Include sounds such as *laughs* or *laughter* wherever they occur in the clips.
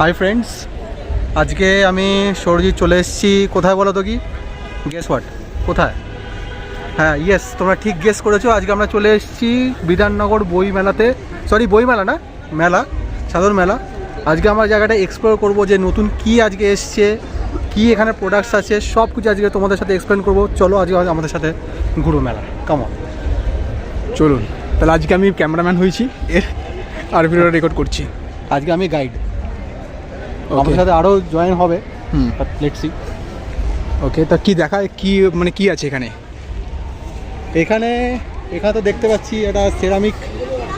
Hi friends আজকে আমি সরজিৎ চলে এসেছি। কোথায় বলো তো কি? গেস হোয়াট কোথায়? হ্যাঁ ইয়েস তোমরা ঠিক গেস করেছ। আজকে আমরা চলে এসেছি বিধাননগর বই মেলাতে। সরি বই মেলা না, মেলা সাধারণ মেলা। আজকে আমরা জায়গাটা এক্সপ্লোর করব যে নতুন কি আজকে এসছে, কি এখানে প্রোডাক্টস আছে, সব কিছু আজকে তোমাদের সাথে এক্সপ্লেন করব। চলো আজকে আমাদের সাথে ঘুরো মেলা। কেমন চলুন, তাহলে আজকে আমি ক্যামেরাম্যান হয়েছি, এর আর ভিডিও রেকর্ড করছি। আজকে আমি গাইড আমাদের সাথে আরও জয়েন হবে হুম। লেটস সি ওকে তা কি দেখা কি মানে কি আছে এখানে? এখানে এখানে তো দেখতে পাচ্ছি একটা সেরামিক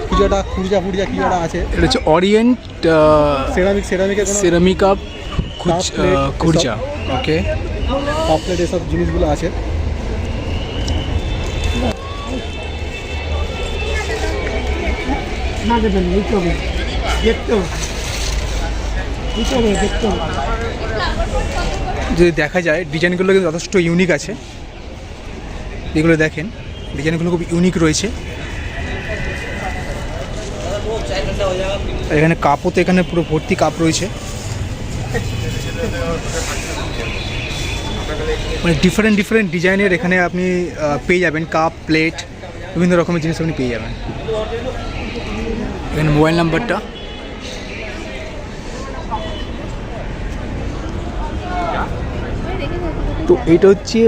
কিছু একটা খুরজা ফুরজা কিছু একটা আছে। এটা হচ্ছে অরিয়েন্ট সেরামিক সেরামিকের সেরামিকা plate, Khurja okay cup plate এসব জিনিসগুলো আছে। না দেবেন নিতে হবে দেখতে হবে নিতে হবে দেখতে হবে যদি দেখা যায়, ডিজাইনগুলো কিন্তু যথেষ্ট ইউনিক আছে। এগুলো দেখেন, ডিজাইনগুলো খুব ইউনিক রয়েছে। এখানে কাপও তো এখানে পুরো ভর্তি কাপ রয়েছে। মানে ডিফারেন্ট ডিফারেন্ট ডিজাইনের এখানে আপনি পেয়ে যাবেন কাপ প্লেট বিভিন্ন রকমের জিনিস আপনি পেয়ে যাবেন। এখানে মোবাইল নাম্বারটা তো এইটা হচ্ছে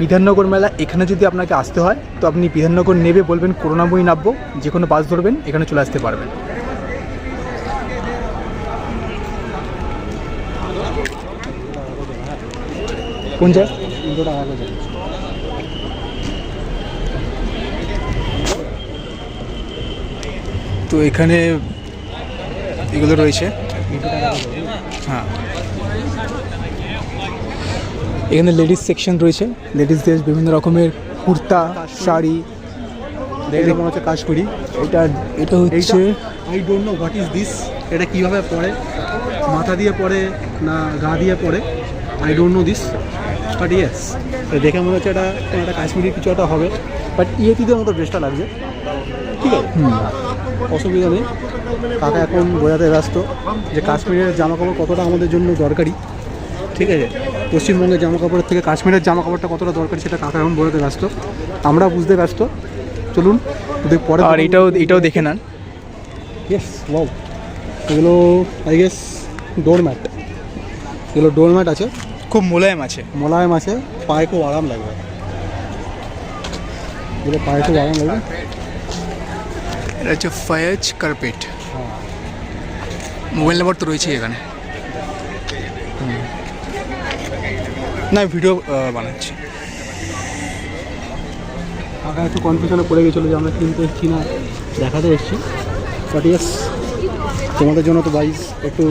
বিধাননগর মেলা। এখানে যদি আপনাকে আসতে হয়, তো আপনি বিধাননগর নেবে বলবেন করোনাময়ী নামবো যে কোনো বাস ধরবেন, এখানে চলে আসতে পারবেন। কোন তো এখানে এগুলো রয়েছে। হ্যাঁ। এখানে লেডিস সেকশন রয়েছে। লেডিসদের বিভিন্ন রকমের কুর্তা শাড়ি দেখে মনে হচ্ছে কাশ্মীরি এটা এটা হচ্ছে I don't know what is this এটা কীভাবে পড়ে মাথা দিয়ে পড়ে না গা দিয়ে পড়ে I don't know this but yes দেখে মনে হচ্ছে এটা কোনো একটা কাশ্মীরি কিছু একটা হবে। বাট ইয়েতিদের মতো ড্রেসটা লাগছে। ঠিক আছে? অসুবিধা নেই। কাকা এখন বোঝাতে ব্যস্ত যে কাশ্মীরের জামা কাপড় কতটা আমাদের জন্য দরকারি। ঠিক আছে? পশ্চিমবঙ্গের জামা কাপড়ের থেকে কাশ্মীরের জামা কাপড়টা কতটা দরকার সেটা কাকা এখন বলতে ব্যস্ত। আমরা বুঝতে ব্যস্ত। চলুন পরে আর এটাও এটাও দেখে নেন। ইয়েস ওয়াও এগুলো আই গেস ডোরম্যাট এগুলো ডোরম্যাট আছে। খুব মোলায়েম আছে। মোলায়েম আছে। পায়ে খুব আরাম লাগবে। এগুলো পায়ে খুব আরাম লাগবে। এটা হচ্ছে ফায়াজ কার্পেট। মোবাইল নাম্বার তো রয়েছে এখানে। না ভিডিও বানাচ্ছি। কাকা একটু কনফিউশনে পড়ে গেছিল যে আমরা কিনতে এসেছি না দেখাতে এসেছি। বাট ইয়েস তোমাদের জন্য তো বাইস একটু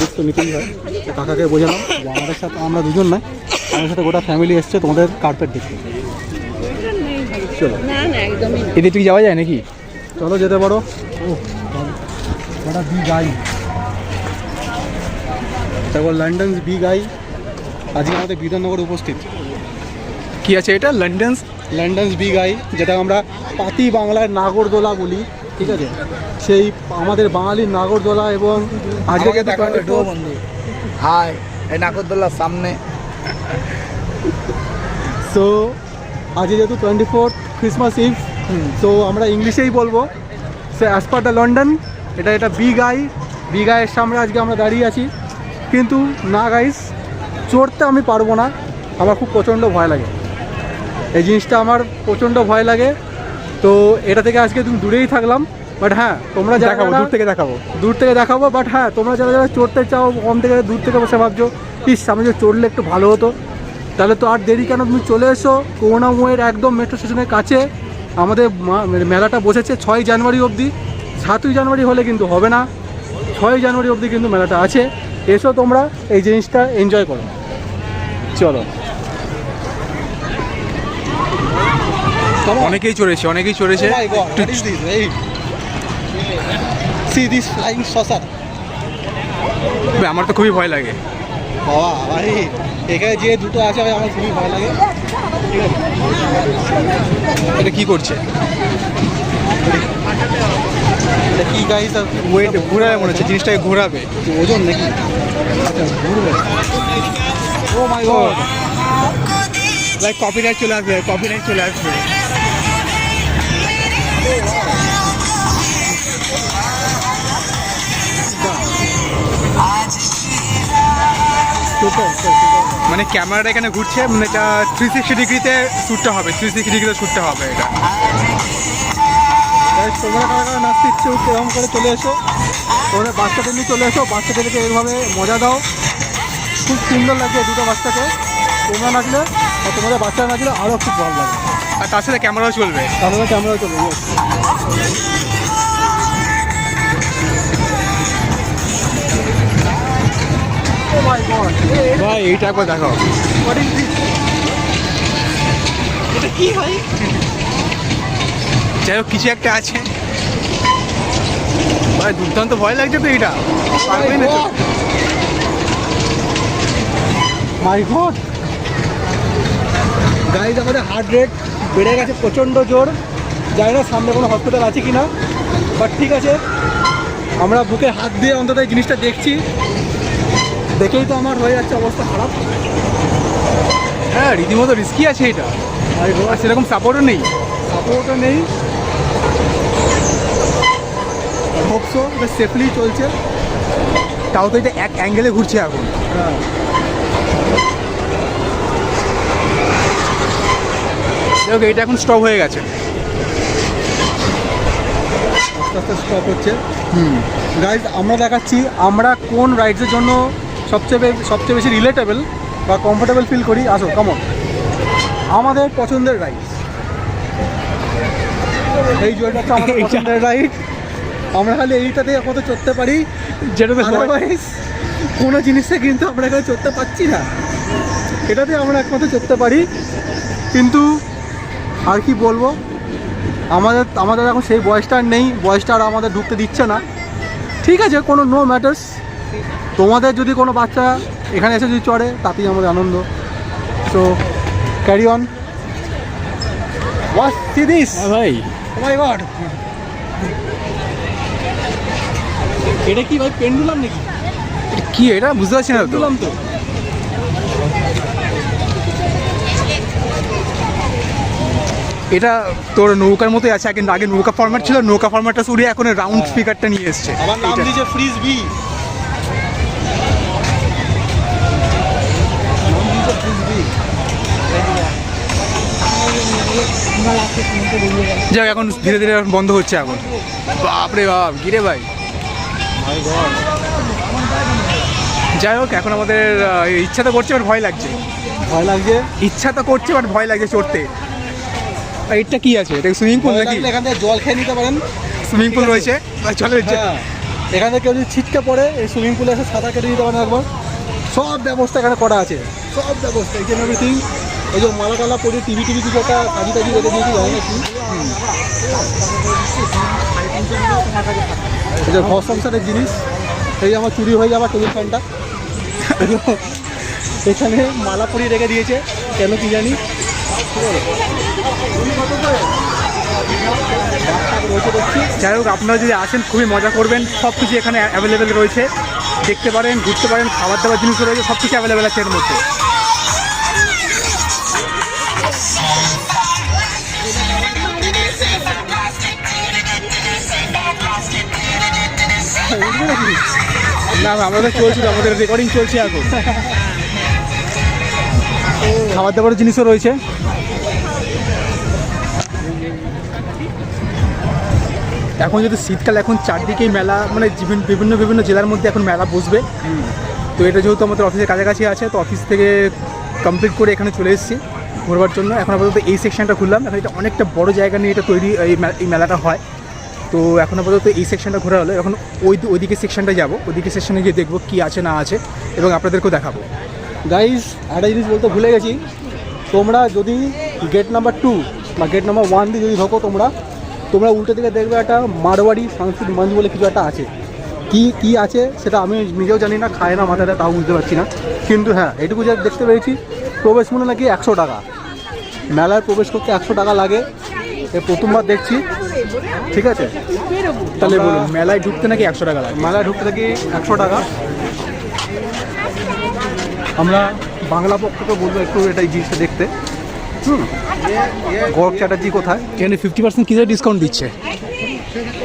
রিস্ক তো নিতেই হয়। তো কাকাকে বোঝালাম যে আমাদের সাথে আমরা দুজন নয় আমাদের সাথে গোটা ফ্যামিলি এসছে তোমাদের কার্পেট দেখতে। চলো এদিক থেকে যাওয়া যায় নাকি? চলো যেতে পারো। ও ওটা বি গাই তারপর লন্ডন বি গাই আজকে আমাদের বিধাননগরে উপস্থিত। কি আছে এটা? লন্ডন লন্ডন বি গাই যেটা আমরা পাতি বাংলার নাগরদোলা বলি ঠিক আছে? সেই আমাদের বাঙালির নাগরদোলা এবং আজকে কিন্তু 24 বন্ধু। হাই এই নাগরদোল্লার সামনে। সো আজকে যেহেতু twenty fourth Christmas Eve so আমরা ইংলিশেই বলব। সে অ্যাজ পার দ্য লন্ডন এটা এটা বি গাই বি গাইয়ের সামনে আজকে আমরা দাঁড়িয়ে আছি। কিন্তু না গাইস চড়তে আমি পারব না। আমার খুব প্রচণ্ড ভয় লাগে। এই জিনিসটা আমার প্রচণ্ড ভয় লাগে। তো এটা থেকে আজকে তুমি দূরেই থাকলাম। বাট হ্যাঁ তোমরা দেখাবো দূর থেকে দেখাবো। দূর থেকে দেখাবো বাট হ্যাঁ তোমরা যারা যারা চড়তে চাও কম থেকে দূর থেকে বসে ভাবছ ইস আমি যে চড়লে একটু ভালো হতো। তাহলে তো আর দেরি কেন? তুমি চলে এসো। করুণাময়ের একদম মেট্রো স্টেশনের কাছে। আমাদের মানে মেলাটা বসেছে ছয় জানুয়ারি অবধি। সাতই জানুয়ারি হলে কিন্তু হবে না। ছয় জানুয়ারি অবধি কিন্তু মেলাটা আছে। এসো তোমরা এই জিনিসটা এনজয় করো। চলো। অনেকেই চড়েছে অনেকেই চড়েছে। সি দিস ফ্লাইং তবে আমার তো খুবই ভয় লাগে। বাবা ভাই এখানে যে দুটো আছে ভাই আমার খুবই ভয় লাগে। এটা কি করছে? এটা কি ওয়েট ঘোরাবে মনে হচ্ছে জিনিসটাকে ঘোরাবে। ওজন নাকি? আচ্ছা ঘুরবে। Oh my god like copyright চলে আসবে কপিরাইট চলে আসবে। মানে ক্যামেরাটা এখানে ঘুরছে মানে এটা থ্রি সিক্সটি ডিগ্রিতে শ্যুটটা হবে থ্রি সিক্সটি ডিগ্রিতে শ্যুটটা হবে এটা। গাইজ তোমরা কারা কারা নাচতে ইচ্ছে এরকম করে চলে এসো। তোমাদের বাচ্চাদের নিয়ে চলে এসো বাচ্চাদেরকে এইভাবে মজা দাও। খুব সুন্দর লাগছে দুটো বাচ্চাকে। তোমরা নাচলে আর তোমাদের বাচ্চারা নাচলে আরও খুব ভালো লাগে আর তার সাথে ক্যামেরাও চলবে। তাহলে ক্যামেরা চলে yes. Oh my ভাই এইটা একবার দেখো? এটা কি ভাই? যাই হোক কিছু একটা আছে। ভাই দুর্দান্ত ভয় লাগছে তো এইটা। পারবেই না। My god. গাইজ আমাদের হার্ট রেট বেড়ে গেছে প্রচণ্ড জোর। জানি না সামনে কোনো হসপিটাল আছে কি না বাট ঠিক আছে। আমরা বুকে হাত দিয়ে অন্তত এই জিনিসটা দেখছি। দেখেই তো আমার হয়ে যাচ্ছে অবস্থা খারাপ। হ্যাঁ রীতিমতো রিস্কি আছে এটা। মাই গড। আর সেরকম সাপোর্টও নেই। সাপোর্টও নেই। হোপসো এটা সেফলি চলছে। তাও তো এটা এক অ্যাঙ্গেলে ঘুরছে এখন। হ্যাঁ। হোক এটা এখন স্টপ হয়ে গেছে। আস্তে আস্তে স্টপ হচ্ছে। গাইজ আমরা দেখাচ্ছি আমরা কোন রাইডসের জন্য সবচেয়ে সবচেয়ে বেশি রিলেটেবল বা কমফোর্টেবল ফিল করি? আসো কেমন আমাদের পছন্দের রাইড এই হচ্ছে আমাদের পছন্দের রাইড আমরা খালি এইটাতে একমাত্র চড়তে পারি। যেটা কোনো জিনিসে কিন্তু আমরা এখানে চড়তে পারছি না। এটাতে আমরা একমাত্র চড়তে পারি। কিন্তু আর কি বলব? আমাদের আমাদের এখন সেই বয়সটা আর নেই। বয়সটা আর আমাদের ঢুকতে দিচ্ছে না। ঠিক আছে কোনো নো ম্যাটার্স তোমাদের যদি কোনো বাচ্চা এখানে এসে যদি চড়ে তাতেই আমাদের আনন্দ। সো ক্যারি অন ভাই। মাই গড এটা কি ভাই পেন্ডুলাম নাকি? কি এটা? বুঝতে পারছি না তো। তো। এটা তোর নৌকার মতোই আছে কিন্তু আগে নৌকা ফরম্যাট ছিল নৌকা ফরম্যাটটা সরিয়ে এখন রাউন্ড স্পিকারটা নিয়ে এসছে। আমার নাম। দিয়েছে ফ্রিজ বি যাক এখন ধীরে ধীরে বন্ধ হচ্ছে এখন। বাপরে বাপ গিরে ভাই? যাই হোক এখন আমাদের ইচ্ছা তো করছে বাট ভয় লাগছে। ভয় লাগছে? ইচ্ছা তো করছে বাট ভয় লাগছে চড়তে। এটা কি আছে? এটা সুইমিং পুল নাকি? এখান থেকে জল খেয়ে নিতে পারেন। সুইমিং পুল রয়েছে। চলো হ্যাঁ। এখান থেকে কেউ যদি ছিটকে পড়ে এই সুইমিং পুলে এসে সাঁতার কেটে দিতে পারেন একবার। সব ব্যবস্থা এখানে করা আছে। সব ব্যবস্থা এই জন্য এভরিথিং এই যে মালা টালা পরে টিভি টিভি কিছু একটা কাজি টাজি রেখে দিয়েছি জানি না কি এই যে ঘর সংসারের জিনিস। এই আমার চুরি হয়ে যাওয়া টেবিল ফ্যানটা *laughs* এখানে মালা পরিয়ে রেখে দিয়েছে, কেন কি জানি। যাই হোক, আপনারা যদি আসেন, খুবই মজা করবেন। সব কিছু এখানে অ্যাভেলেবেল রয়েছে। দেখতে পারেন, ঘুরতে পারেন খাবার দাবার জিনিস রয়েছে সব কিছু অ্যাভেলেবেল আছে এর মধ্যে। না আমরা তো চলছিল আমাদের রেকর্ডিং চলছে এখন। খাবার দাবারের জিনিসও রয়েছে। এখন যদি শীতকাল, এখন চারদিকেই মেলা মানে বিভিন্ন বিভিন্ন জেলার মধ্যে এখন মেলা বসবে। তো এটা যেহেতু আমাদের অফিসের কাছাকাছি আছে, তো অফিস থেকে কমপ্লিট করে এখানে চলে এসেছি ঘোরবার জন্য। এখন আপাতত এই সেকশনটা খুললাম এখন এটা অনেকটা বড় জায়গা নিয়ে এটা তৈরি এই মেলাটা হয়। তো এখন আপাতত এই সেকশনটা ঘোরা হলো। এখন ওই ওইদিকে সেকশনটা যাব। ওইদিকে সেকশনে গিয়ে দেখব কী আছে না আছে এবং আপনাদেরকেও দেখাবো। গাইজ একটা জিনিস বলতে ভুলে গেছি। তোমরা যদি গেট নাম্বার টু বা গেট নাম্বার ওয়ান দিয়ে যদি ঢোকো তোমরা তোমরা উল্টো দিকে দেখবে একটা মারোয়াড়ি সাংস্কৃতিক মঞ্চ বলে কিছু একটা আছে। কি কি আছে সেটা আমি নিজেও জানি না, খায় না মাথাটা তাও বুঝতে পারছি না। কিন্তু হ্যাঁ এটুকু যা দেখতে পেরেছি, প্রবেশ মূল্য নাকি একশো টাকা। মেলায় প্রবেশ করতে একশো টাকা লাগে। প্রথমবার দেখছি। ঠিক আছে? তাহলে বলুন মেলায় ঢুকতে নাকি একশো টাকা লাগে? মেলায় ঢুকতে নাকি একশো টাকা? আমরা বাংলা পক্ষকে বলব একটু এটা এই জিনিসটা দেখতে। হুম? গৌরব চ্যাটার্জি কোথায়? এখানে ফিফটি পার্সেন্ট কিসের ডিসকাউন্ট দিচ্ছে?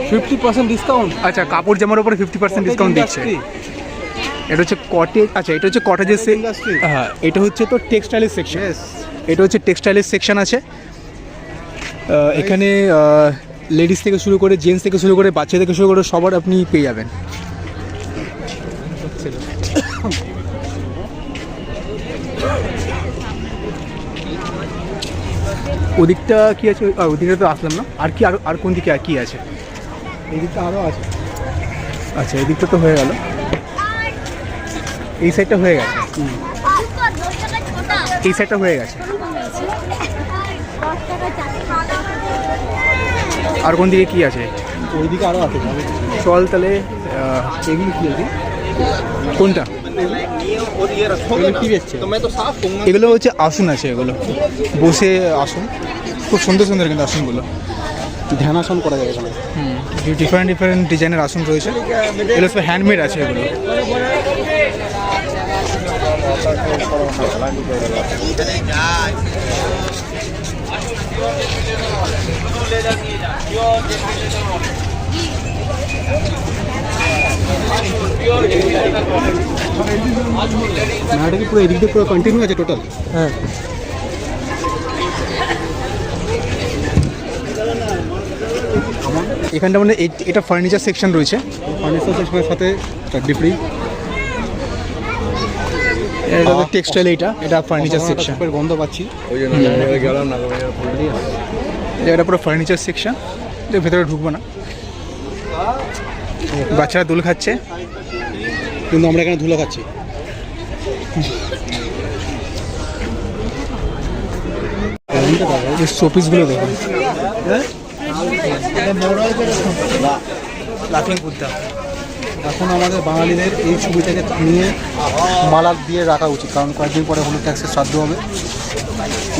ফিফটি পার্সেন্ট ডিসকাউন্ট আচ্ছা কাপড় জামার উপরে ফিফটি পার্সেন্ট ডিসকাউন্ট দিচ্ছে। এটা হচ্ছে কটেজ আচ্ছা এটা হচ্ছে কটেজের হ্যাঁ এটা হচ্ছে তো টেক্সটাইলের সেকশন এটা হচ্ছে টেক্সটাইলের সেকশন আছে। এখানে লেডিস থেকে শুরু করে জেন্টস থেকে শুরু করে বাচ্চা থেকে শুরু করে সবার আপনি পেয়ে যাবেন। ওদিকটা কি আছে? ওদিকটা তো আসলাম না। আর কি আর আর কোন দিকে আর কি আছে? এদিকটা আরও আছে। আচ্ছা এদিকটা তো হয়ে গেল। এই সাইডটা হয়ে গেছে। এই সাইডটা হয়ে গেছে। আর কোন দিকে কি আছে? ওই দিকে আরও আছে চল তাহলে এগুলো কি আছে? কোনটা? এগুলো হচ্ছে আসন আছে এগুলো। বসে আসন। খুব সুন্দর সুন্দর কিন্তু আসনগুলো। ধ্যানাসন করা যায় এখানে। ডিফারেন্ট ডিফারেন্ট ডিজাইনের আসন রয়েছে। এগুলো সব হ্যান্ডমেড আছে এগুলো। মেলাটা কি পুরো এদিক দিয়ে পুরো কন্টিনিউ আছে টোটাল হ্যাঁ। এখানটা মানে এই- এটা ফার্নিচার সেকশন রয়েছে। ফার্নিচার সেকশনের সাথে চাকরি ফ্রি এটা টেক্সটাইল এটা এটা ফার্নিচার সেকশন গন্ধ পাচ্ছি এটা পুরো ফার্নিচার সেকশন যে ভেতরে ঢুকবো না। বাচ্চারা দুল খাচ্ছে। কিন্তু আমরা এখানে ধুলো খাচ্ছি। এই শোপিসগুলো দেখুন। লাফিং বুদ্ধা এখন আমাদের বাঙালিদের এই ছবিটাকে নিয়ে মালা দিয়ে রাখা উচিত কারণ কয়েকদিন পরে হলুদ ট্যাক্সের শ্রাদ্ধ হবে।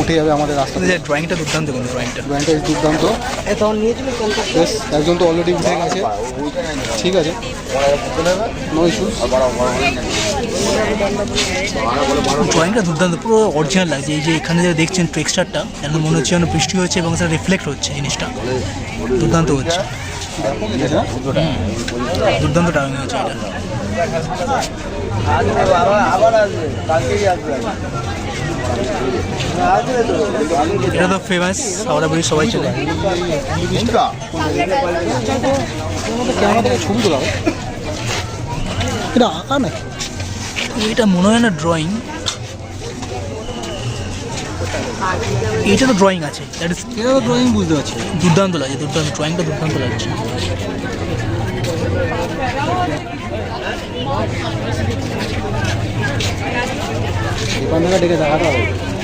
উঠে যাবে আমাদের রাস্তা ড্রয়িংটা দুর্দান্ত কিন্তু ড্রয়িংটা ব্যাংকটা দুর্দান্ত। বেশ একজন তো অলরেডি উঠে গেছে। ঠিক আছে। নো ইস্যুস ড্রয়িংটা দুর্দান্ত পুরো অরিজিনাল লাগছে। এই যে এখানে যে দেখছেন টেক্সচারটা একদম মনে হচ্ছে যেন বৃষ্টি হচ্ছে এবং সেটা রিফ্লেক্ট হচ্ছে জিনিসটা। দুর্দান্ত হচ্ছে। দুর্দান্ত ড্রয়িং হচ্ছে এটা। এটা তো ফেমাস হাওড়া ব্রিজ সবাই চলে ছবি তোলা এটা আঁকা নাকি? এটা মনে হয় না ড্রয়িং এইটা তো ড্রয়িং আছে। দ্যাট ইজ এটা তো ড্রয়িং বুঝতে পারছি। দুর্দান্ত লাগছে। দুর্দান্ত ড্রয়িংটা দুর্দান্ত লাগছে। দোকানদারটা ডেকে দেখাতে হবে।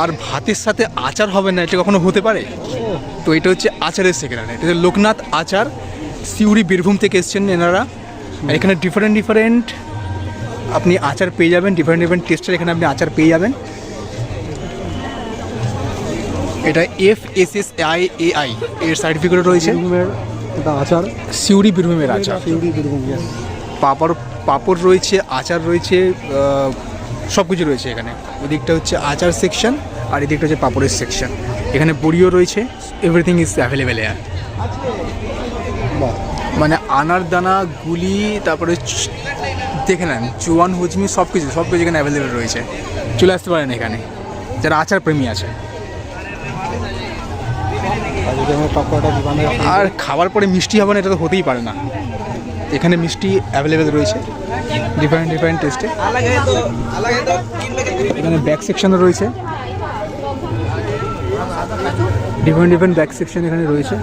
আর ভাতের সাথে আচার হবে না এটা কখনো হতে পারে? তো এটা হচ্ছে আচারের সেকেন্ড এটা হচ্ছে লোকনাথ আচার সিউড়ি বীরভূম থেকে এসছেন এনারা। আর এখানে ডিফারেন্ট ডিফারেন্ট আপনি আচার পেয়ে যাবেন ডিফারেন্ট ডিফারেন্ট টেস্টের এখানে আপনি আচার পেয়ে যাবেন। এটা F S S I A I এর সার্টিফিকেট রয়েছে। আচার। সিউড়ি বীরভূমের আচার। সিউড়ি বীরভূম। পাপড় পাপড় রয়েছে আচার রয়েছে সব কিছু রয়েছে এখানে। ওদিকটা হচ্ছে আচার সেকশন আর এদিকটা হচ্ছে পাপড়ের সেকশন এখানে বড়িও রয়েছে এভরিথিং ইজ অ্যাভেলেবেল এয়ার মানে আনার দানা গুলি তারপরে দেখে নেন জোয়ান হুজমি সব কিছু সব কিছু এখানে অ্যাভেলেবেল রয়েছে। চলে আসতে পারেন এখানে যারা আচার প্রেমী আছে। আর খাবার পরে মিষ্টি হবে না এটা তো হতেই পারে না। এখানে মিষ্টি অ্যাভেলেবেল রয়েছে ডিফারেন্ট ডিফারেন্ট টেস্টে এখানে ব্যাক সেকশনও রয়েছে। ডিফারেন্ট ডিফারেন্ট ব্যাক সেকশন এখানে রয়েছে।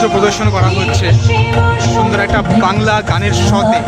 নৃত্য প্রদর্শন করা হচ্ছে। সুন্দর একটা বাংলা গানের সতে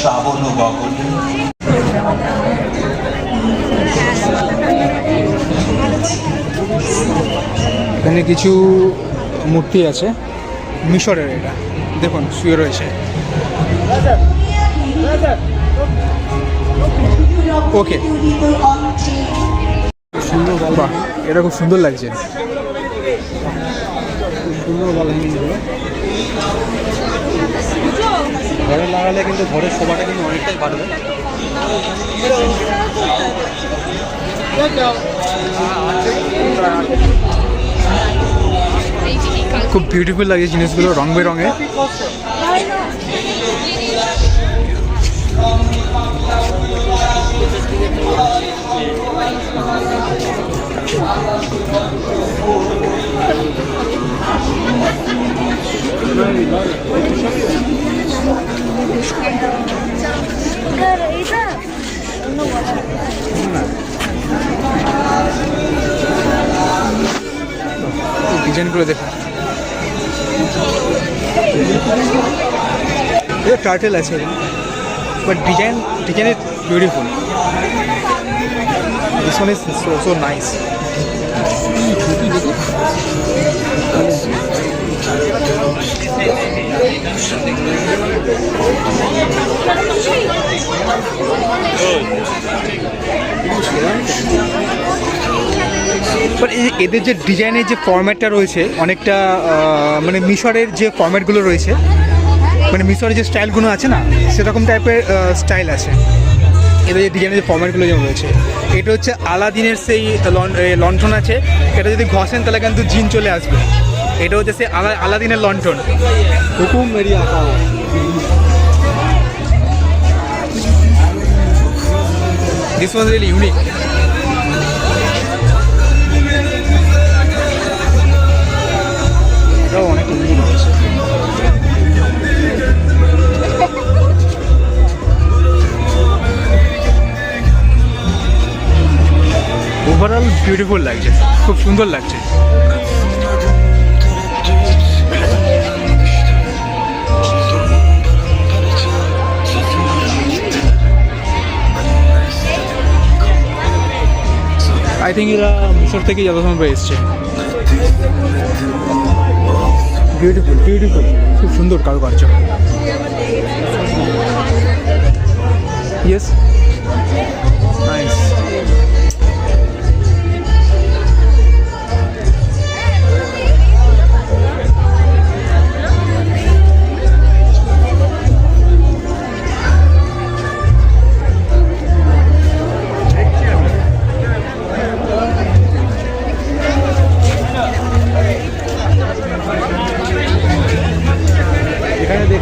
শ্রাবণ গগনে। এখানে কিছু মূর্তি আছে, মিশরের এটা। দেখুন, শুয়ে রয়েছে। ওকে। সুন্দর এটা খুব সুন্দর লাগছে। সুন্দর ঘরে লাগালে কিন্তু ঘরের শোভাটা কিন্তু অনেকটাই বাড়বে। খুব বিউটিফুল লাগে জিনিসগুলো রং বেরঙে। টার্টেল আছে but design design is beautiful this one is so so nice but এদের যে ডিজাইনের যে ফরম্যাটটা রয়েছে, অনেকটা মানে মিশরের যে ফরম্যাটগুলো রয়েছে মানে মিশরের যে স্টাইলগুলো আছে না সেরকম টাইপের স্টাইল আছে। এদের যে ডিজাইনের যে ফরম্যাটগুলো যেমন রয়েছে এটা হচ্ছে আলাদিনের সেই লন- এ, লণ্ঠন আছে। এটা যদি ঘষেন তাহলে কিন্তু জিন চলে আসবে। এটা হচ্ছে সেই আলা আলাদিনের লণ্ঠন। হুকুম মেরি আঁকা this was really unique overall beautiful লাগছে। খুব সুন্দর লাগছে। আই থিঙ্ক এরা মিশর থেকে যত সময় এসছে। বিউটিফুল বিউটিফুল খুব সুন্দর কারুকার্য। ইয়েস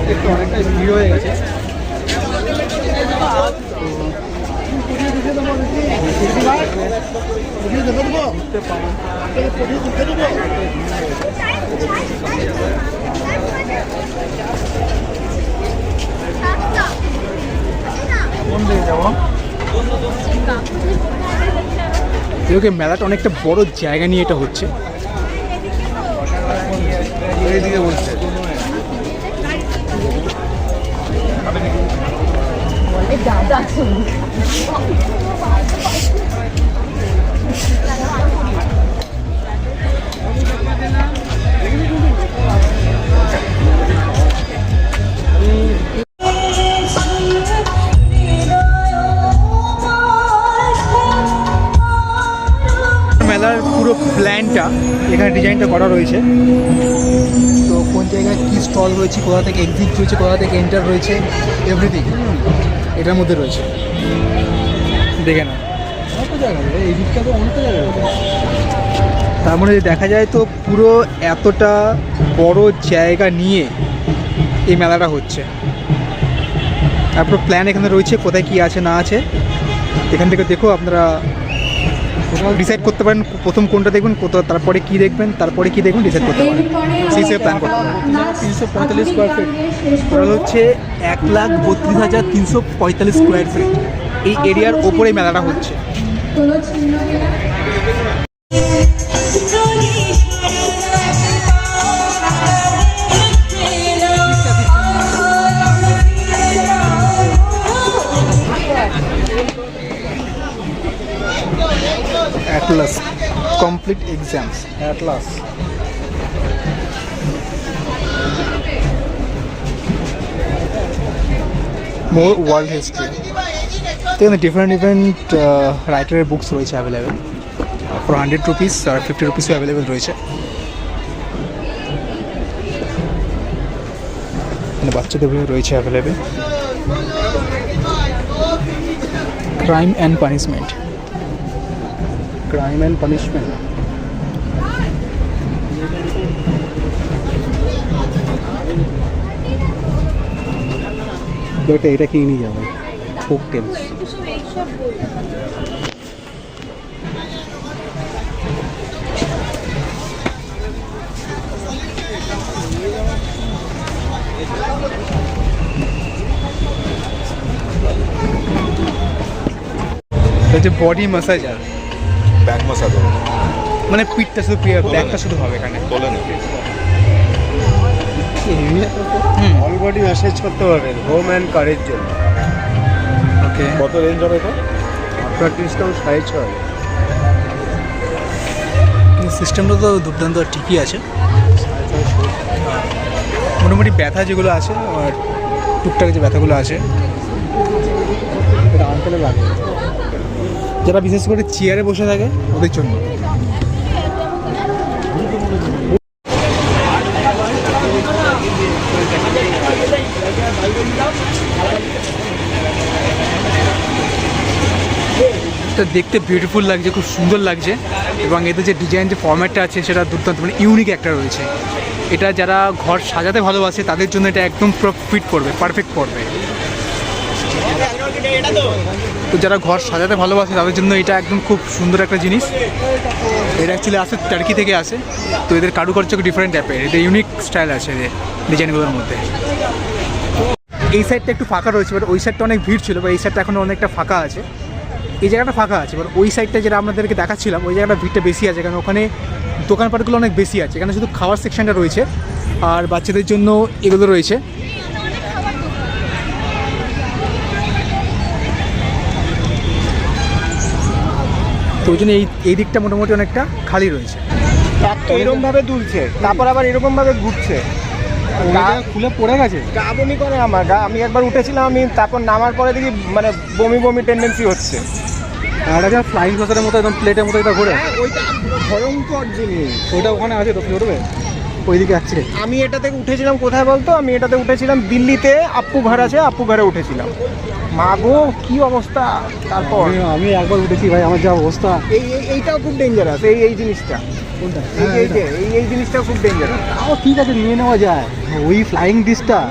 দেখতে অনেকটাই ভিড় হয়ে গেছে। মেলাটা অনেকটা বড় জায়গা নিয়ে এটা হচ্ছে। এইদিকে বলছে। 假假期没看 প্ল্যানটা এখানে ডিজাইনটা করা রয়েছে। তো কোন জায়গায় কী স্টল রয়েছে, কোথা থেকে এক্সিট রয়েছে, কোথা থেকে এন্টার রয়েছে এভরিথিং এটার মধ্যে রয়েছে। দেখে না তার মানে দেখা যায় তো পুরো এতটা বড় জায়গা নিয়ে এই মেলাটা হচ্ছে। তারপর প্ল্যান এখানে রয়েছে, কোথায় কি আছে না আছে। এখান থেকে দেখো আপনারা ডিসাইড করতে পারেন প্রথম কোনটা দেখবেন কোথাও তারপরে কি দেখবেন তারপরে কি দেখবেন ডিসাইড করতে পারেন। সেই হিসেবে প্ল্যান করতে পারেন। তিনশো পঁয়তাল্লিশ স্কোয়ার ফিট টোটাল হচ্ছে এক লাখ বত্রিশ হাজার তিনশো পঁয়তাল্লিশ স্কোয়ার ফিট এই এরিয়ার ওপরে মেলাটা হচ্ছে। Atlas complete exams atlas more world history তো এখানে ডিফারেন্ট ডিফারেন্ট রাইটারের বুকস রয়েছে অ্যাভেলেবেল ফর হান্ড্রেড রুপিস আর ফিফটি রুপিসও অ্যাভেলেবেল রয়েছে। বাচ্চাদের বই রয়েছে available crime and punishment crime and punishment এটা এটা কিনে নিয়ে যাব ফোক টেলস এটা হচ্ছে বডি ম্যাসাজার ব্যাক মাসাজ মানে পিঠটা শুধু ব্যাকটা শুধু হবে এখানে? তোলে নাকি অল বডি ম্যাসেজ করতে পারবেন হোম অ্যান্ড কারের জন্য। ওকে। কত রেঞ্জ হবে এটা? আপনার ডিসকাউন্ট সাড়ে ছয়। সিস্টেমটা তো দুর্দান্ত ঠিকই আছে। মোটামুটি ব্যথা যেগুলো আছে আর টুকটাক যে ব্যথাগুলো আছে। এটা আঙ্কেলে লাগে যারা বিশেষ করে চেয়ারে বসে থাকে, ওদের জন্য। দেখতে বিউটিফুল লাগছে, খুব সুন্দর লাগছে। এবং এতে যে ডিজাইন যে ফর্ম্যাটটা আছে, সেটা দুর্দান্ত মানে ইউনিক একটা রয়েছে। এটা যারা ঘর সাজাতে ভালোবাসে, তাদের জন্য এটা একদম ফিট করবে পারফেক্ট করবে। তো যারা ঘর সাজাতে ভালোবাসে, তাদের জন্য এটা একদম খুব সুন্দর একটা জিনিস। এটা অ্যাকচুয়ালি আসে টার্কি থেকে আসে। তো এদের কারুকার্য ডিফারেন্ট টাইপের এটা ইউনিক স্টাইল আছে এদের ডিজাইনগুলোর মধ্যে। এই সাইডটা একটু ফাঁকা রয়েছে বাট ওই সাইডটা অনেক ভিড় ছিল বা এই সাইডটা এখন অনেকটা ফাঁকা আছে। এই জায়গাটা ফাঁকা আছে এবার ওই সাইডটা যেটা আপনাদেরকে দেখাচ্ছিলাম, ওই জায়গাটা ভিড়টা বেশি আছে, কারণ ওখানে দোকানপাটগুলো অনেক বেশি আছে। এখানে শুধু খাওয়ার সেকশনটা রয়েছে, আর বাচ্চাদের জন্য এগুলো রয়েছে। তো ওই জন্য এই এই দিকটা মোটামুটি অনেকটা খালি রয়েছে। এরকম ভাবে দুলছে তারপর আবার এরকমভাবে ঘুরছে। গা- খুলে পড়ে গেছে? গা বমি করে আমার গা আমি একবার উঠেছিলাম আমি তারপর নামার পরে দেখি মানে বমি বমি টেন্ডেন্সি হচ্ছে। আর যা ফ্লাইং ক্লাসের মতো একদম প্লেটের মতো এটা ঘোরে। ওইটা ভয়ঙ্কর জিনিস। ওটা ওখানে আছে তো উঠবে ওইদিকে আসছে আমি এটাতে উঠেছিলাম কোথায় বলতো? আমি এটাতে উঠেছিলাম দিল্লিতে আপ্পু ঘর আছে আপ্পু ঘরে উঠেছিলাম। মা গো কি অবস্থা? তারপর? আমি- একবার উঠেছি ভাই আমার যা অবস্থা। এই এই- এইটাও খুব ডেঞ্জারাস এই এই জিনিসটা। কোনটা? এই যে- এই এই জিনিসটাও খুব ডেঞ্জারাস তাও ঠিক আছে নিয়ে নেওয়া যায়। ওই ফ্লাইং ডিসটা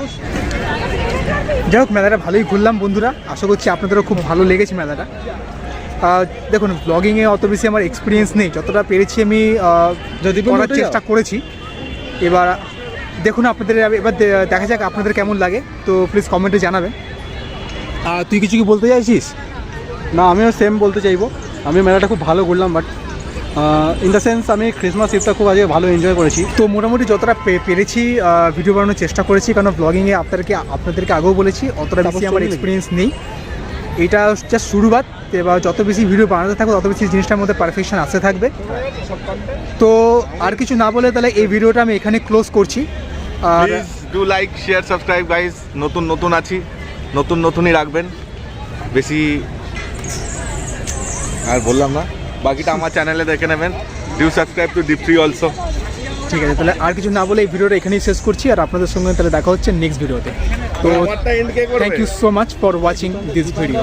যাই হোক মেলাটা ভালোই ঘুরলাম বন্ধুরা। আশা করছি আপনাদেরও খুব ভালো লেগেছে মেলাটা। দেখুন ব্লগিংয়ে অত বেশি আমার এক্সপিরিয়েন্স নেই। যতটা পেরেছি আমি যদি করার চেষ্টা করেছি। এবার দেখুন আপনাদের এবার দেখা যাক আপনাদের কেমন লাগে। তো প্লিজ কমেন্টে জানাবেন। আর তুই কিছু কি বলতে চাইছিস? না আমিও সেম বলতে চাইব। আমি মেলাটা খুব ভালো ঘুরলাম বাট ইন দ্য সেন্স আমি ক্রিসমাস ইভটা খুব আজকে ভালো এনজয় করেছি। তো মোটামুটি যতটা পে- পেরেছি ভিডিও বানানোর চেষ্টা করেছি কারণ ব্লগিংয়ে আপনাদেরকে আপনাদেরকে আগেও বলেছি অতটা বেশি আমার এক্সপিরিয়েন্স নেই। এটা জাস্ট শুরুবাত, এবার যত বেশি ভিডিও বানাতে থাকব, তত বেশি জিনিসটার মধ্যে পারফেকশন আসতে থাকবে। তো আর কিছু না বলে তাহলে এই ভিডিওটা আমি এখানে ক্লোজ করছি। আর do like share subscribe guys নতুন নতুন আছি। নতুন, নতুনই রাখবেন। বেশি আর বললাম না। বাকিটা আমার চ্যানেলে দেখে নেবেন। ডিউ সাবস্ক্রাইব টু ডিপ্রি অলসো ঠিক আছে, তাহলে আর কিছু না বলে এই ভিডিওটা এখানেই শেষ করছি, আর আপনাদের সঙ্গে তাহলে দেখা হচ্ছে নেক্সট ভিডিওতে। তো thank you so much for watching this video